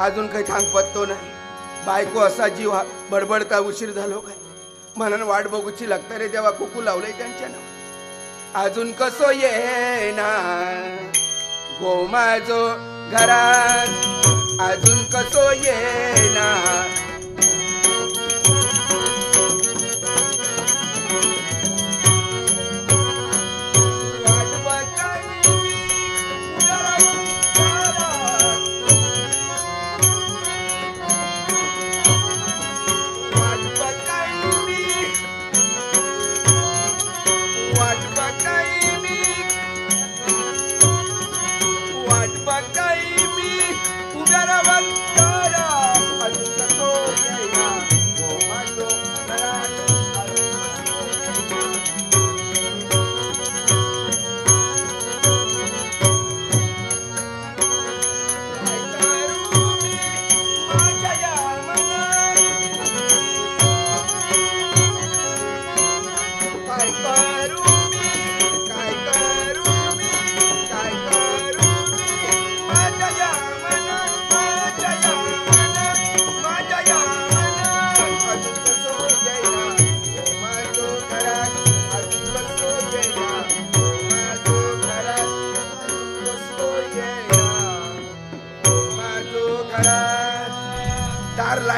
अजून काही छान पत्तो नाही. बायको असा जीव हा बडबडता उशीर झालो काय? म्हणून वाट बघूची लागतं रे देवा कुकू लावलंय त्यांच्या नाव अजून कसो ये ना गोमाजो घरात. अजून कसो ये ना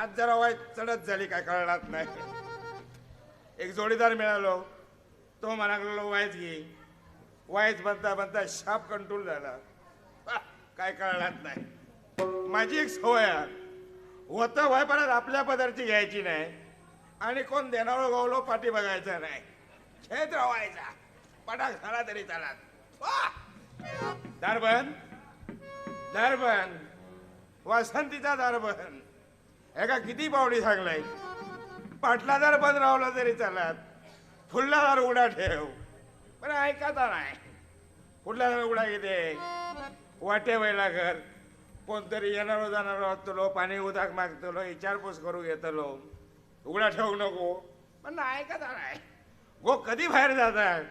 आज जरा वाईट चढत झाली काय कळणार नाही. एक जोडीदार मिळालो तो म्हणालो लागलो वाईट घे. वाईट बनता बनता शाप कंट्रोल झाला. काय कळणार नाही. माझी एक सवय आहे. होतं व्हायपर्यंत आपल्या पदार्थी घ्यायची नाही. आणि कोण देणारो गावलो पाठी बघायचा नाही. खेळ व्हायचा पटाक झाला तरी चालात. दारबन दारबन दार बंद वासंतीचा एका किती पावडी सांगलाय? पाटला दार बंद रावला तरी चालत. फुडला दार उडा ठेव. पण ऐकाचा नाही फुडला दार उडा घेते. वाटे वयला घर. कोणतरी येणारो जाणारो असतो पाणी उदाक मागतलो विचारपूस करू घेतलो. उघडा ठेवू नको. पण ना नाही गो कधी बाहेर जातात?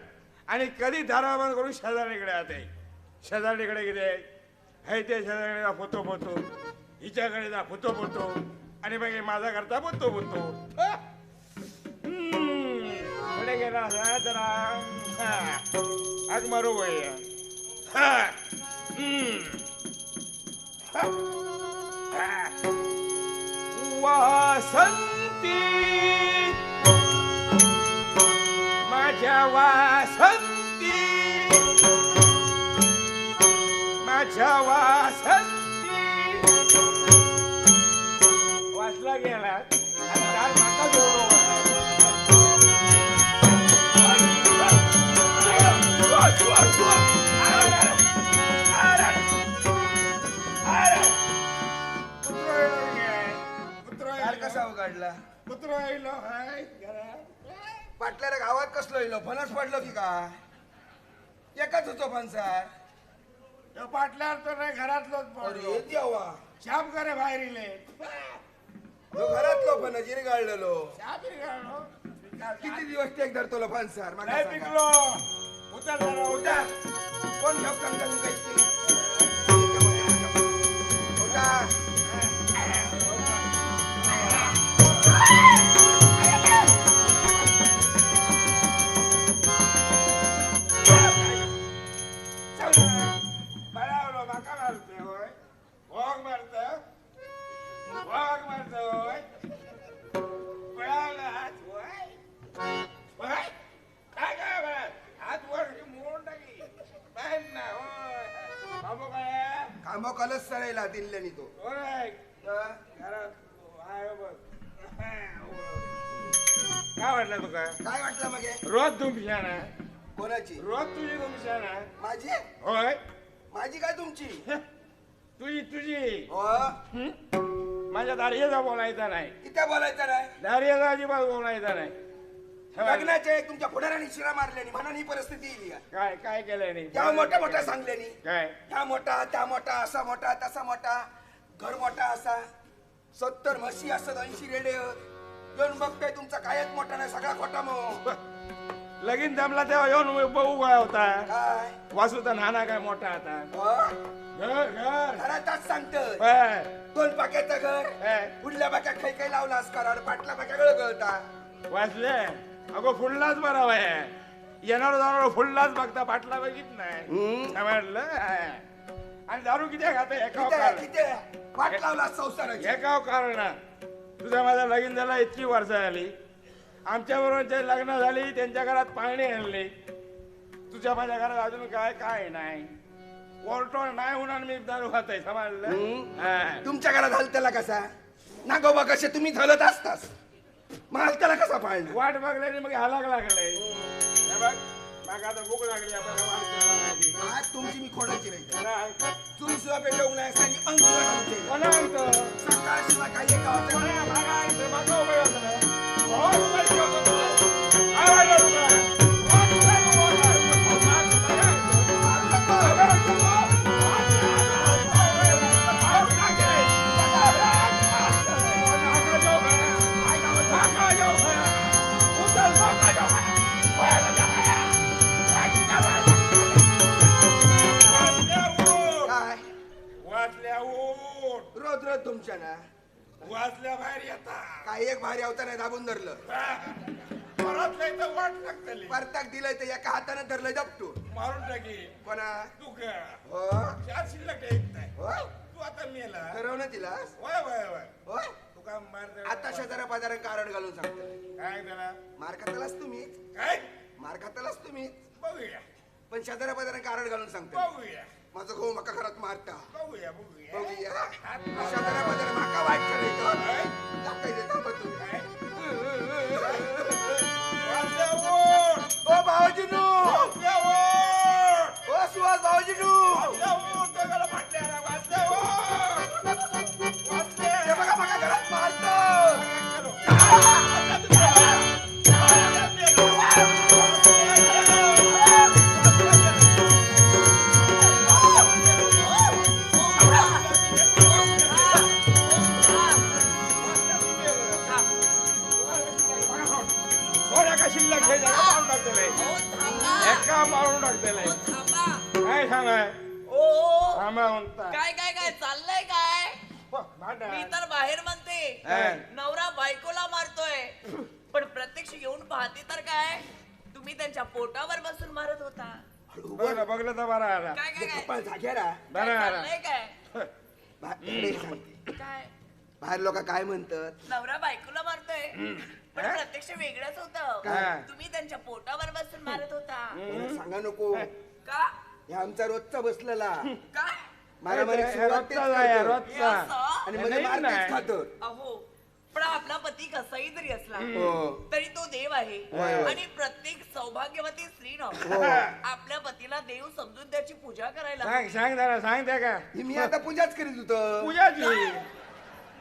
आणि कधी दारा बंद करून शेजारीकडे जाते शेजारीकडे गेले हे ते शेजारीकडे फोतो फोतो हिच्याकडे जा फोतो फोतो आणि मग माझा करता बोलतो बोलतो. पुढे गेला असा जरा. हा, मारू वय. वासंती. माझ्या वासंती. माझ्या वासंती. वाचला गेला. आणि माका कसा उघडला? कुत्रो आयलो हाय घरात. पाटल्या गावात कसलो येलो फणस पडलो की काय एकच होतो फणसार पाटल्यावर तो नाही घरातलोच अरे पडलो. देवा. शाप करे बाहेर इले. तो घरातलो फणस जिरे गाळलेलो. किती दिवस टेक धरतो माका सांगा. पिकलो. उतर उतर. कोण घेऊ कलस सरायला दिल्ल्यानी तो. होय. हं? घरात आहे बघ. काय वाटलं तुका? काय वाटलं मग? हे? रोज धुमशान आहे. कोणाची? रोज तुझी धुमशान आहे. माझी? होय. माझी काय तुमची? तुझी तुझी. हो. माझ्या दारियाचा बोलायचा नाही. किती बोलायचं नाही. दारियाचा अजिबात बोलायचा नाही. लग्नाच्या एक तुमच्या पुढाऱ्याने शिरा मारल्यानी म्हणून ही परिस्थिती येईल काय काय केलंय नाही त्या मोठ्या मोठ्या सांगल्यानी. काय? ह्या मोठा त्या मोठा असा मोठा तसा मोठा घर मोठा असा. सत्तर म्हशी असत ऐंशी रेडे. येऊन बघताय तुमचा कायच मोठा नाही सगळा खोटा मग लगीन जमला तेव्हा येऊन बघू काय होता. काय? वासूचा नाना काय मोठा आता. हो? घर घर. घरातच सांगतोय. होय, दोन पाक्याचं घर. होय. पुढल्या बाक्या खाई खाई लावलास कराड पाटल्या बाक्या गळगळता. वाचले अगो फुडलाच बरा आहे. येणार जाणार फुडलाच बघता पाटला बघित नाही. हा. आणि दारू किती खाते? एका किती कारण. तुझ्या माझं लगीन झाला इतकी वर्ष झाली आमच्या बरोबर लग्न झाली त्यांच्या घरात पाणी आणली. तुझ्या माझ्या घरात अजून काय काय नाही. कोर्टवर नाही होणार मी दारू खात समजलं. हा. तुमच्या घरात हलत्याला कसा? नागोबा कसे? तुम्ही झलत असतास. मग हलत्याला कसा पाळणार वाट बघल्याने मग हालाक लागलंय हे बघ मग आता भूक लागली आता वाट बघायची. आज तुमची मी खोडायची नाही? चूल सुद्धा पेटवू नाही आणि अंग सुद्धा घालून ठेवलं. कोणा आणतं? सकाळ शिवाय काही एका कोणा एक भारी होता नाही दाबून धरलं. परत नाही तर वाट परताक दिलंय तर एका हाताने धरलं जपटू मारून टाकी. कोणा? तू का हो? चार शिल्लक एक नाही होय तू आता मेला. ठरवणं तिला. वय वय वय होय तू का मार आता शेजारा पाजारा कारण घालून सांगतो. काय त्याला? मार खातालाच तुम्हीच काय? मार खातालाच तुम्हीच बघूया. पण शेजारा पाजारा कारण घालून सांगतो. बघूया. माझं भाऊ मका घरात मारता. बघूया बघूया. बघूया. माका वाईट थांबा तुम्ही. उठ! ओ भाऊजीनू! ओ सुहास भाऊजीनू. नवरा बायकोला मारतोय. पण प्रत्यक्ष येऊन पाहते तर काय? तुम्ही त्यांच्या पोटावर बसून मारत होता. बघलं बघलं तर बरं आला काय काय काय? कपाळ जाग्यारा काय बरं आला चाललंय काय? बा- इकडे सांगते. काय? बाहेर लोक काय म्हणतात? नवरा बायकोला मारतोय. पण हा? प्रत्यक्ष वेगळंच हा. होतं तुम्ही त्यांच्या पोटावर बसून मारत होता. मला सांगा नको. का? हे आमचा रोजचा बसलेला. काय मारामारी सुरुवात तेच रोजचाच आहे, करतो. रोजचा? आणि मध्ये नाही मार नाही. तेच खातं. अहो आपला पती कसाही जरी असला हो. तरी तो देव आहे. होय. आणि प्रत्येक सौभाग्यवती स्त्रीनं हो. आपल्या पतीला देव समजून त्याची पूजा करायला सांग सांग जरा सांग त्या का? ही मी आता पूजाच करीत होतो. पूजाची?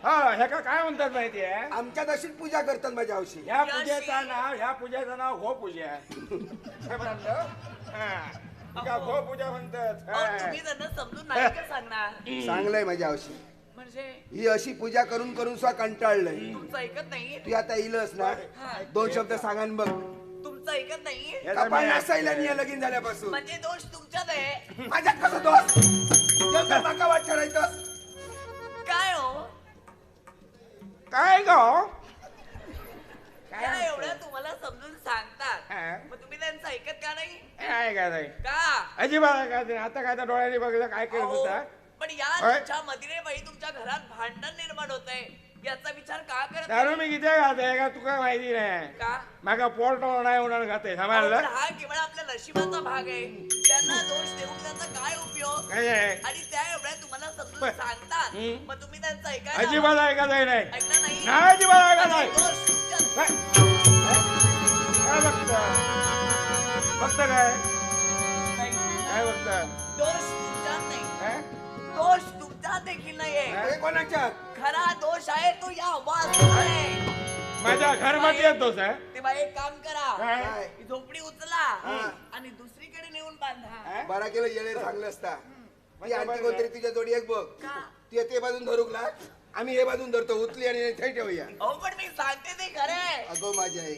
हा ह्या का काय म्हणतात माहितीये? आमच्या दशीत पूजा करतात माझ्या हौशी ह्या पूजेचं नाव ह्या पूजेचं नाव हो पूजा हे म्हणलं? हा. का हो पूजा म्हणतात? अहो, हा. तुम्ही त्यांना समजून नाही का सांगणार? चांगलंय माझ्या हौशी म्हणजे ही अशी पूजा करून करून सुद्धा कंटाळलंय. तुमचं ऐकत नाही तू आता इलस ना दोन शब्द सांगा न बघ. तुमचं ऐकत नाही याचा कपाळ नसायला नाही लगीन झाल्यापासून. म्हणजे दोष तुमच्यात आहे. माझ्यात कसं दोष? एवढं नका वाट ठरायचं काय हो? काय गो? काय एवढं तुम्हाला समजून सांगतात. मग तुम्ही त्यांचं ऐकत का नाही? काय काय नाही का? अजिबात काय नाही. आता काय तर डोळ्याने बघितलं काय करत होता पण या. तुमच्या मधीने बाई तुमच्या घरात भांडण निर्माण होत आहे याचा विचार का करत दारू? मी किती का तुका माहिती नाही. का? माका पोट नाही होणार समजलं? हा केवळ आपल्या नशिबाचा भाग आहे. त्यांना दोष देऊन त्याचा काय उपयोग? काय आहे? आणि त्या एवढ्या तुम्हाला समजून पण- सांगतात. हम्म. मग तुम्ही त्यांचं ऐकायला अजिबात ऐकत आहे नाही. ऐकलं नाही? नाही अजिबात ऐकत नाही. दोष काय काय बघता बघता काय? नाही. काय बघता दोष देखील नाहीये हे। कोणाच्या खरा दोष आहे तो या आहे माझ्या घरमध्ये येतोस हा? तेव्हा एक काम करा। काय ही झोपडी उचला. आणि दुसरीकडे नेऊन बांधा? बारा किलो येळे चांगलं असता। ती म्हणजे आणखी कोणतरी आहे. तुझ्या जोडी एक बघ. का? ती ते बाजून धरूक लाग आम्ही हे बाजून धरतो उचली आणि थंय ठेवूया. अहो पण मी सांगते ते खरंय अगो माझी आई.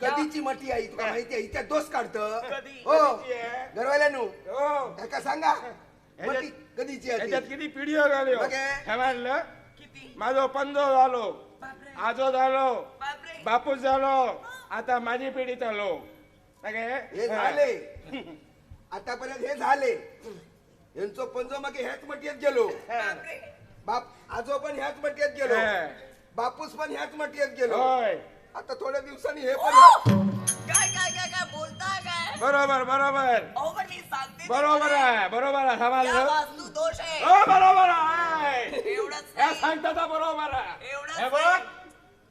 कधीची मटी आई तुला माहिती आहे हिच्या दोष काढत. कधी? हो. कधीची आहे? घरवाल्या नु हो का सांगा? ह्याच्यात- कधीची आहे ती? किती पिढीओ झाली हो. किती? माझो पंधो झालो. बापरे. आजो झालो. बापरे. बापूस झालो. आता माझी पिढी चालो हे झाले. आतापर्यंत हे झाले. यांचो पंजो मग ह्याच मटीत गेलो. बापरे. बाप आजो पण ह्याच मटीत गेलो. हा. बापूस पण ह्याच मटीत गेलो. होय. आता थोड्या दिवसांनी हे! पण काय काय काय काय बोलता काय बरोबर बरोबर अहो पण मी सांगते ते बरोबर. आहे बरोबर आहे या समजलं वास्तू दोष आहे हो बरोबर आहे एवढंच या नाही. सांगता तर बरोबर आहे एवढंच हे बघ नाही.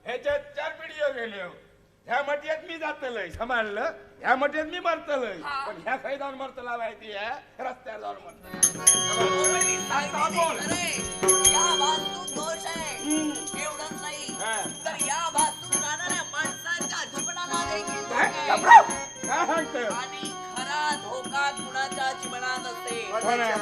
ह्याच्यात चार पिढीओ गेले ह्या मटियात मी जातलय समजलं ह्या मटियात मी मरतलय हा. पण ह्या खैदान मरतला माहिती आहे रस्त्यावर जाऊन मरतलय अहो, पण मी सांगते ते खरंय. या वास्तू दोष आहे आणि खरा धोका कुणाच्या जीवनात असेल? कोणाच्या?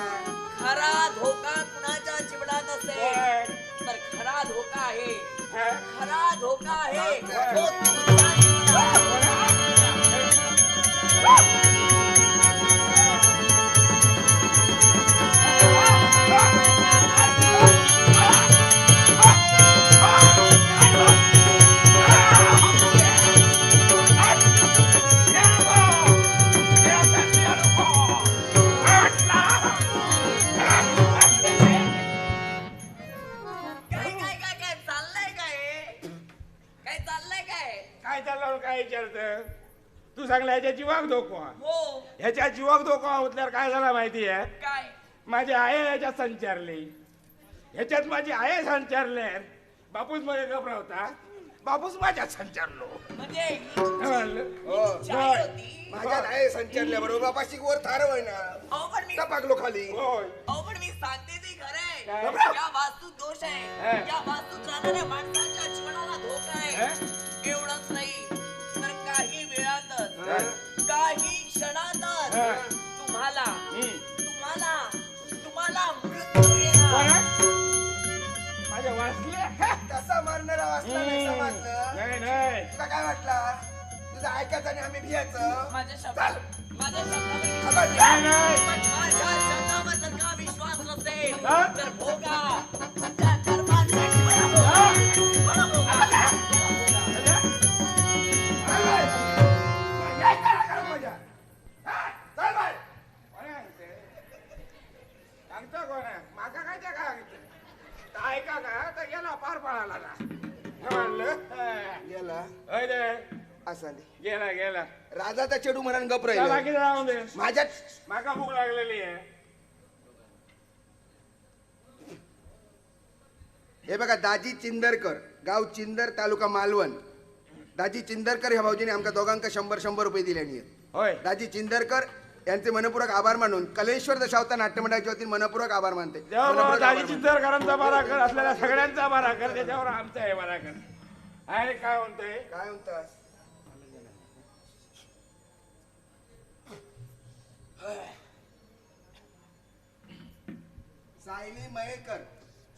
खरा धोका कुणाच्या जीवनात असेल? कोण? तर खरा धोका आहे. हा? खरा धोका आहे. विचारत तू सांगला ह्याच्या जीवाक धोको हा. हो. ह्याच्या जीवाक धोको हा उतल्यावर काय झाला माहिती आहे? काय? माझी आई ह्याच्यात संचारली. ह्याच्यात माझी आई संचारले बापूसमध्ये घबरावता बापूस माझ्यात संचारलो. म्हणजे ही? हो. होती. माझ्यात आहे संचारल्या बरोबर बापाशी वर थार ना अहो पण मी टाकलो खाली. होय. अहो पण मी सांगते ते खरंय काय? या वास्तू दोष आहे. या वास्तूत राहणाऱ्या माणसाच्या जीवनाला धोका आहे? एवढंच नाही. काही वेळातच? काही क्षणातच. तुम्हाला. तुम्हाला तुम्हाला मृत्यू येणार? माझ्या वाचले कसा मारणारा वाचला नाही हम्म. समजलं नाही नाही तुला काय वाटला तुझं ऐकायचं आणि आम्ही भियायचं माझ्या शब्दावर माझ्या शब्दावर खबर नाही नाही पण माझ्या शब्दावर जर का विश्वास नसेल? तर भोगा ऐका का तर गेला पार हे म्हणलं हा. गेला. होय. असा. गेला गेला. राजाचा चेडू म्हणून गप त्याला राहिला किती राहून दे. माझ्यात माका भूक लागलेली आहे. हे बघा दाजी चिंदरकर गाव चिंदर तालुका मालवण. दाजी चिंदरकर ह्या भाऊजीने आमच्या दोघांका शंभर शंभर रुपये दिल्यानी आहेत. होय. दाजी चिंदरकर यांचे मनपूर्वक आभार मानून कलेश्वर दशावतार नाट्यमंडळाच्या वतीने मनपूर्वक आभार मानते. मनपूर्वक दाजी आभार मानते. बारा कर असलेल्या सगळ्यांचा बारा कर त्याच्यावर आमचा आहे बारा कर. आणि काय म्हणतोय? काय म्हणतास सायली मयेकर.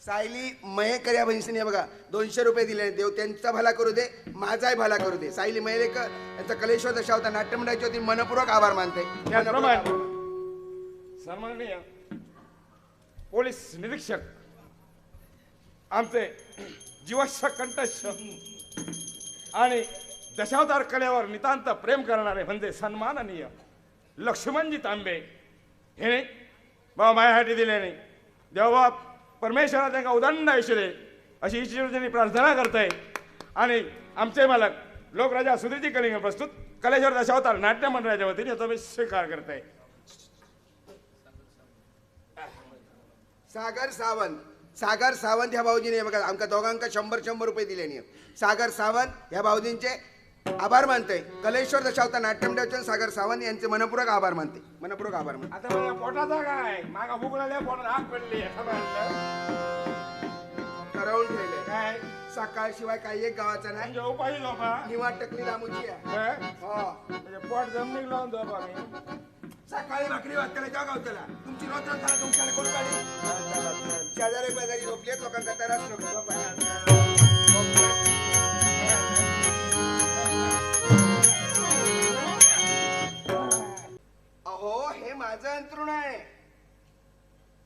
सायली मयेकर या बहिणीने बघा दोनशे रुपये दिले देव त्यांचा भला करू दे माझाही भला करू दे. सायली मयेकर यांचा कलेश्वर दशा होता. नाट्यमंडळाची होती. मनपूर्वक आभार मानते. सन्माननीय पोलीस निरीक्षक आमचे जीवश कंठस्थ आणि दशावतार कलेवर नितांत प्रेम करणारे म्हणजे सन्माननीय लक्ष्मणजी तांबे. हे बाबा माझ्यासाठी दिले नाही. देवा परमेश्वरा त्यांना उदंड आयुष्य दे अशी ईश्वरजींनी प्रार्थना करताय. आणि आमचे मालक लोकराजा सुधीरजी कलिंग प्रस्तुत कलेश्वर दशावतार नाट्य मंडळाच्या वतीने तो मी स्वीकार करताय. सागर सावंत सागर सावंत ह्या भाऊजीने बघा आमच्या दोघांका शंभर शंभर रुपये दिले नाही सागर सावंत ह्या भाऊजींचे आभार मानते. कलेश्वर दशावता नाट्यमंडळाचे सागर सावंत यांचे मनपूर्वक आभार मानते. मनपूर्वक आभार मानते. आता माझ्या पोटाचा काय? मागा भूक लागल्या पोटात आग पडली म्हणलं. ठरवून ठेवले काय? सकाळ शिवाय काही एक गावाचा नाही. म्हणजे उपाशी झोपा. निवाट टकली लांबूची आहे? हो? म्हणजे पोट जमिनीत लावून झोपा मी. सकाळी भाकरी वाचताना त्या गावच्याला. तुमची रोज रोज झाला तुमच्याकडे कोण काढी शेजारी पाजारी झोपली लोकांचा तरास नको झोपायला. अहो हे माझं अंतरुण आहे.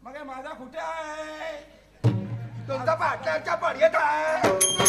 मग हे माझा कुठे आहे? तुमचा पाटल्याच्या पडयेत आहे.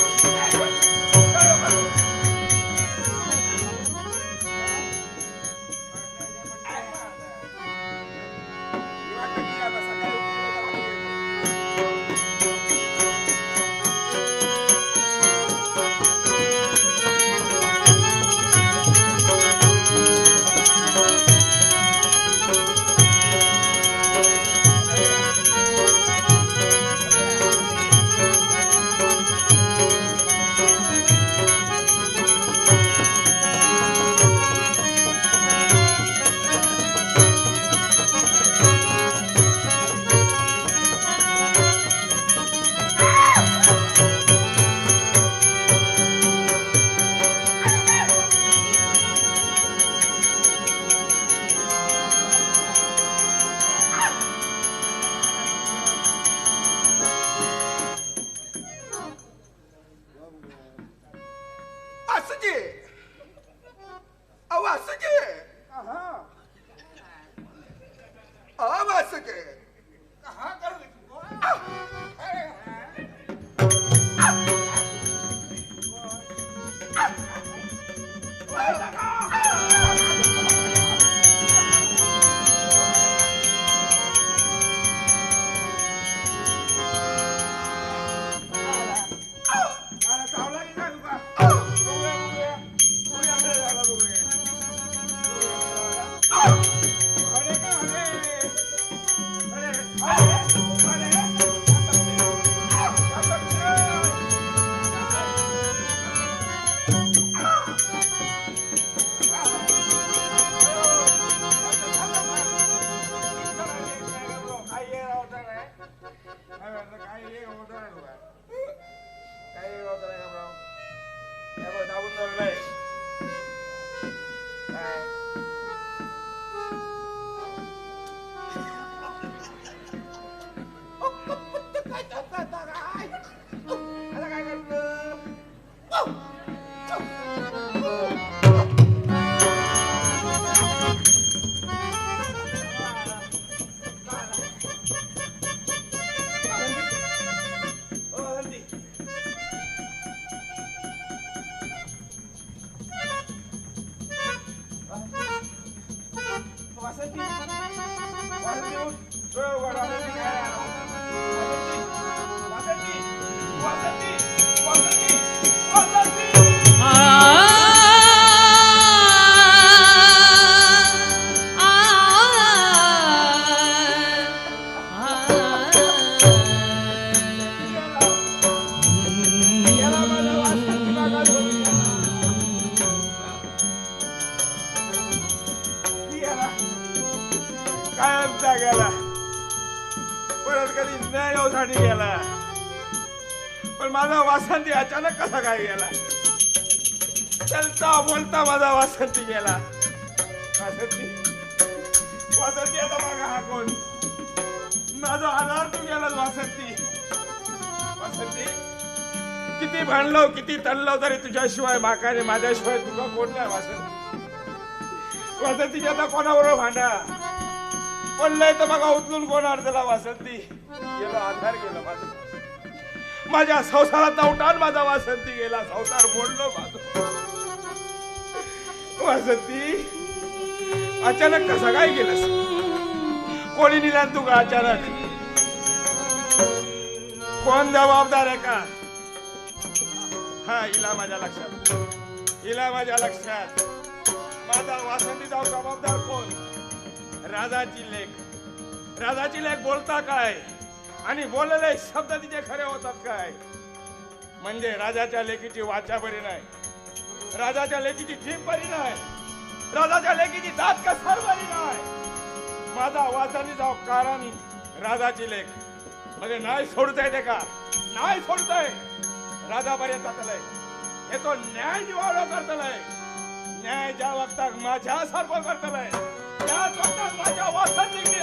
कोणता बोलता माझा वासंती गेला? वासंती. वासंती आता बघा हा कोण. माझा आधार तू गेला वासंती. वासंती किती भांडलो किती तणलो तरी तुझ्याशिवाय बाकाने माझ्याशिवाय तुझा कोण नाही वासंती. वासंतीची आता कोणाबरोबर भांडा? पडलंय तर बघा उचलून कोणार त्याला वासंती. गेलो आधार गेला माझा माझ्या संसाराचा उठाण माझा वासंती गेला संसार बोललो माझा. वासंती अचानक कसा काय गेलास? कोणी निला तुका अचानक? कोण जबाबदार आहे का? हा इला माझ्या लक्षात. इला माझ्या लक्षात. माझा वासंतीचा जबाबदार कोण? राजाची लेख. राजाची लेख बोलता काय? आणि बोललेले शब्द तिचे खरे होतात काय? म्हणजे राजाच्या लेखीची वाचा बरी नाही. राजाच्या लेकीची जीभ बरी नाही. राजाच्या लेकीची दात कसर बरी नाही. माझा वाचानीचा कारण राजाची लेख. म्हणजे नाही सोडताय ते का? नाही सोडताय. राजा बरे जातलय हे तो न्याय निवाडो करतलय न्याय ज्या वक्ताक माझ्या सारखं करतलय त्याच वक्ताक माझ्या वासाची मी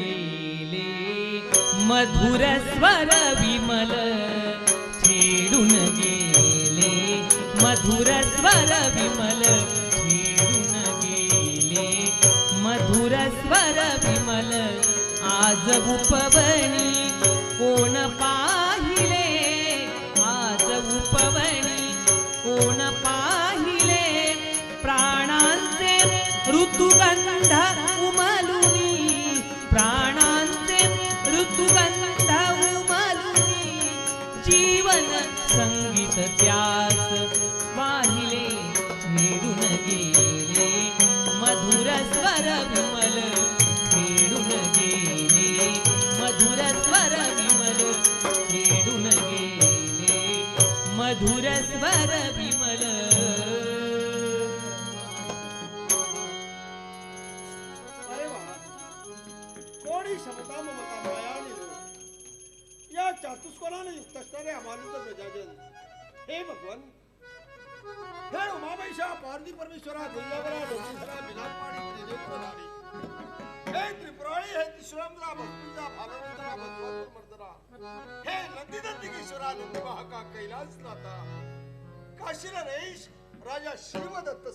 छेडून गेले मधुर स्वर विमल छेडून गेले. मधुर स्वर विमल छेडून गेले. मधुर स्वर विमल आज उपवनी कोण पाहिले? आज उपवनी कोण पाहिले? प्राणांचे ऋतुगण संगीत त्यास वाहिले मिळून गेले. मधुर स्वर विमल खेळून गेले. मधुर स्वर विमल खेळून गेले. मधुर स्वर विमल हे भगवान हे उमामेशा पार्वती परमेश्वरा गंगावरा लोकेश्वरा विनापाणी त्रिनेत्रधारी हे त्रिपुराळी हे त्रिशुरामरा भक्तीचा भागवंतरा भस्मासुर मर्दना. हे नंदिनंदिकेश्वरा नंदी महाका कैलास नाथा काशीला नरेश राजा शिवदत्त